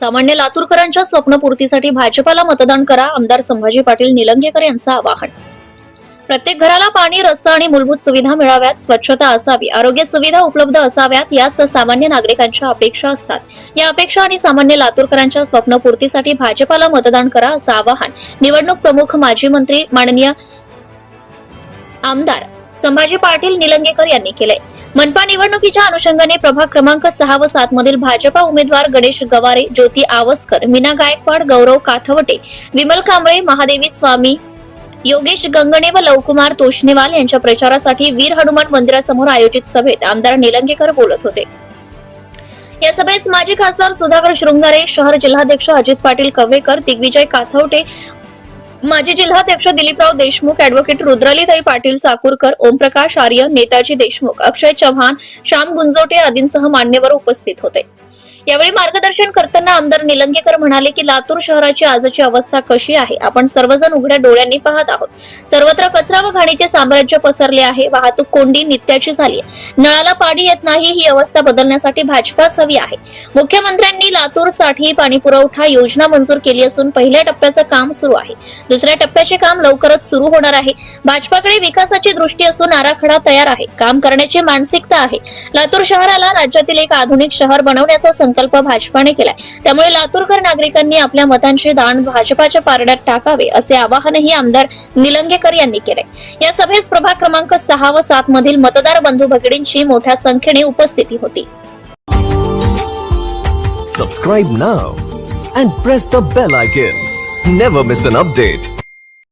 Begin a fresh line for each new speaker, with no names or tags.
सामान्य लातूरकरांच्या स्वप्नपूर्तीसाठी भाजपाला मतदान करा. आमदार संभाजी पाटील निलंगेकर यांचं आवाहन. प्रत्येक घराला पाणी रस्ता आणि मूलभूत सुविधा मिळाव्यात. स्वच्छता असावी आरोग्य सुविधा उपलब्ध असाव्यात. याच सामान्य नागरिकांच्या अपेक्षा असतात. या अपेक्षा आणि सामान्य लातूरकरांच्या स्वप्नपूर्तीसाठी भाजपाला मतदान करा असं आवाहन. निवडणूक प्रमुख माजी मंत्री माननीय आमदार संभाजी पाटील निलंगेकर यांनी केलंय. मनपा निवडणुकीच्या अनुषंगाने प्रभाग क्रमांक सहा व सात मधील भाजपा उमेदवार गणेश गवारे ज्योती आवस्कर मीना गायकवाड गौरव काथवटे विमल कांबळे महादेवी स्वामी योगेश गंगणे व लवकुमार तोष्णेवाल यांच्या प्रचारासाठी वीर हनुमान मंदिरासमोर आयोजित सभेत आमदार निलंगेकर बोलत होते. या सभेस माजी खासदार सुधाकर शृंगारे शहर जिल्हाध्यक्ष अजित पाटील कव्हेकर दिग्विजय काथवटे माजी जिल्हाध्यक्ष दिलीपराव देशमुख अॅडव्होकेट रुद्रलीताई पाटील साकूरकर ओमप्रकाश आर्य नेताजी देशमुख अक्षय चव्हाण श्याम गुंजोटे आदींसह मान्यवर उपस्थित होते. यावेळी मार्गदर्शन करताना आमदार निलंगेकर म्हणाले की लातूर शहराची आजची अवस्था कशी आहे? आपण सर्वजण उघड्या डोळ्यांनी पाहत आहोत. सर्वत्र कचरा व घाणीचे साम्राज्य पसरले आहे. वाहतूक कोंडी नित्याची झाली नळाला पाणी येत नाही ही अवस्था बदलण्यासाठी भाजपाच हवी आहे. मुख्यमंत्र्यांनी लातूरसाठी पाणी पुरवठा योजना मंजूर केली असून पहिल्या टप्प्याचं काम सुरू आहे. दुसऱ्या टप्प्याचे काम लवकरच सुरू होणार आहे. भाजपाकडे विकासाची दृष्टी असून आराखडा तयार आहे. काम करण्याची मानसिकता आहे. लातूर शहराला राज्यातील एक आधुनिक शहर बनवण्याचा संकल्प भाजपाने केलाय. त्यामुळे लातूरकर नागरिकांनी आपल्या मतांचे दान भाजपाच्या पारड्यात टाकावे असे आवाहनही आमदार निलंगेकर यांनी केले. या सभेस प्रभाग क्रमांक सहा व सात मधील मतदार बंधू भगिनींची मोठ्या संख्येने उपस्थिती होती.
Subscribe now and press the bell icon never miss an update